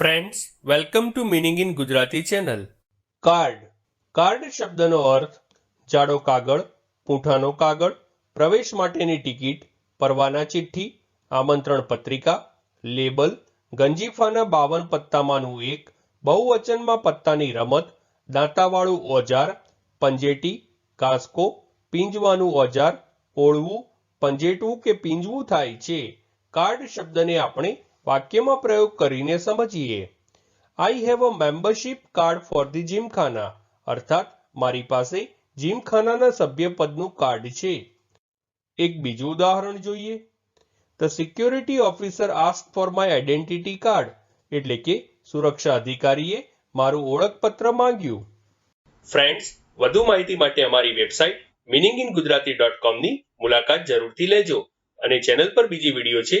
Friends welcome to meaning in Gujarati channel card card શબ્દનો અર્થ, જાડો કાગળ, પૂંઠાનો કાગળ, પ્રવેશ માટેની ટિકિટ, પરવાના ચિઠ્ઠી, આમંત્રણ પત્રિકા, લેબલ, ગંજીફાના બાવન પત્તામાંનું એક, બહુવચનમાં પત્તાની રમત, દાંતાવાળું ઓજાર, પંજેટી, કાંસકો, પીંજવાનું ઓજાર, ઓળવું પંજેટવું કે પીંજવું થાય છે. કાર્ડ શબ્દને આપણે વાક્યમાં પ્રયોગ કરીને સમજીએ. I have a membership card for the gymkhana અર્થાત, મારી પાસે જીમખાનાના સભ્યપદનું કાર્ડ છે. એક બીજું ઉદાહરણ જોઈએ. The security officer ask for my identity card એટલે કે સુરક્ષા અધિકારીએ મારું ઓળખપત્ર માંગ્યું. ફ્રેન્ડ્સ વધુ માહિતી માટે અમારી website meaning in Gujarati dot કોમની મુલાકાત જરૂરથી લેજો અને ચેનલ પર બીજી વીડિયો છે